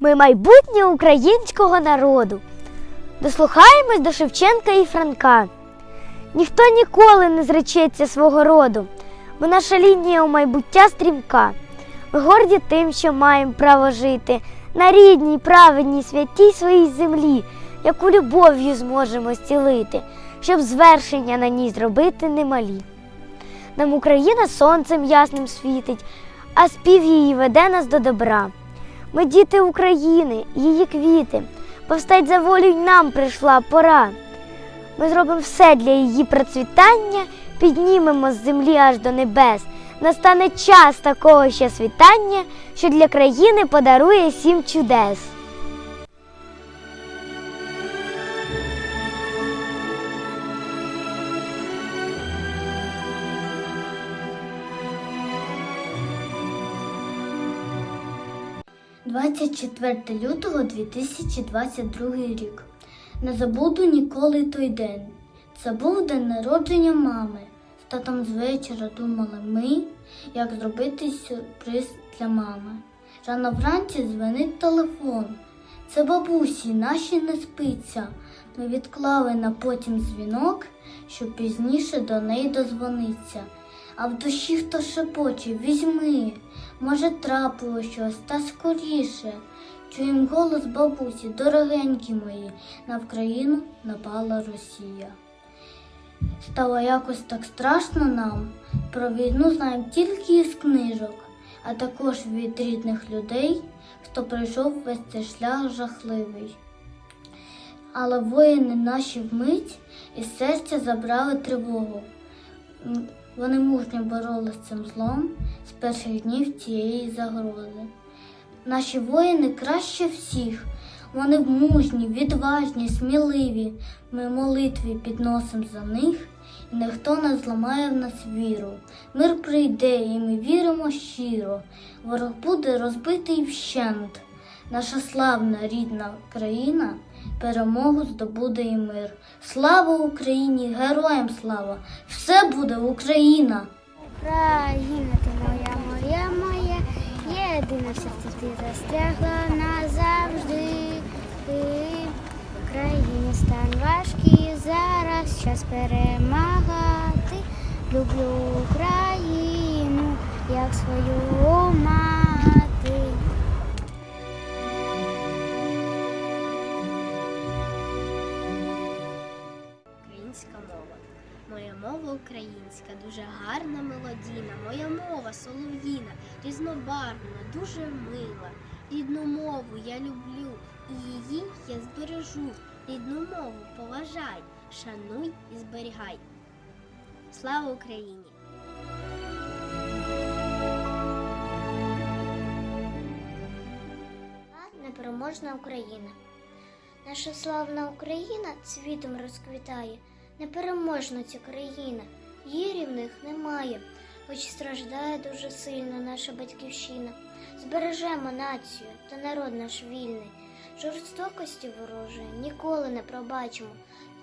Ми майбутнє українського народу. Дослухаємось до Шевченка і Франка. Ніхто ніколи не зречеться свого роду, бо наша лінія у майбуття стрімка. Ми горді тим, що маємо право жити на рідній, праведній, святій своїй землі, яку любов'ю зможемо зцілити, щоб звершення на ній зробити немалі. Нам Україна сонцем ясним світить, а спів її веде нас до добра. Ми діти України, її квіти, повстать за волю й нам прийшла пора. Ми зробимо все для її процвітання, піднімемо з землі аж до небес. Настане час такого ще світання, що для країни подарує сім чудес. – 24 лютого 2022 рік. Не забуду ніколи той день. Це був день народження мами. З татом з вечора думали ми, як зробити сюрприз для мами. Рано вранці дзвонить телефон. Це бабусі наші не спиться. Ми відклали на потім дзвінок, щоб пізніше до неї дозвониться. А в душі хто шепоче, візьми. Може, трапило щось та скоріше. Чуєм голос бабусі, дорогенькі мої, на Вкраїну напала Росія. Стало якось так страшно нам. Про війну знаємо тільки із книжок, а також від рідних людей, хто пройшов весь цей шлях жахливий. Але воїни наші вмить із серця забрали тривогу. Вони мужньо боролися з цим злом з перших днів цієї загрози. Наші воїни краще всіх. Вони мужні, відважні, сміливі. Ми молитві підносимо за них, і ніхто не зламає в нас віру. Мир прийде, і ми віримо щиро. Ворог буде розбитий вщент. Наша славна рідна країна перемогу здобуде і мир. Слава Україні! Героям слава! Все буде Україна! Україна, ти моя, моя, моя, єдина в серці ти застрягла назавжди. Ти в країні стан важкий, зараз час перемагати. Люблю Україну, як свою Українська мова. Моя мова українська, дуже гарна, мелодійна. Моя мова солов'їна, різнобарвна, дуже мила. Рідну мову я люблю, і її я збережу. Рідну мову поважай, шануй і зберігай. Слава Україні! Непереможна Україна. Наша славна Україна цвітом розквітає. Непереможна ця країна, її рівних немає, хоч страждає дуже сильно наша батьківщина. Збережемо націю та народ наш вільний. Жорстокості ворожої ніколи не пробачимо,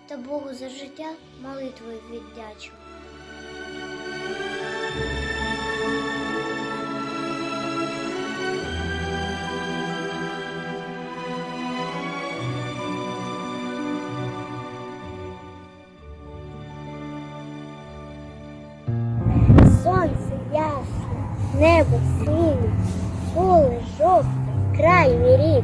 та Богу за життя молитвою віддячимо. Небо синє, поле жовте, край мій.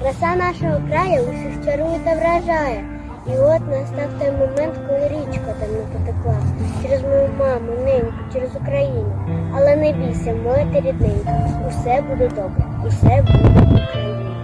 Краса нашого краю усіх чарує та вражає. І от настав той момент, коли річка там не потекла через мою маму, неньку, через Україну. Але не бійся, моя ти рідненька, усе буде добре, усе буде Україна.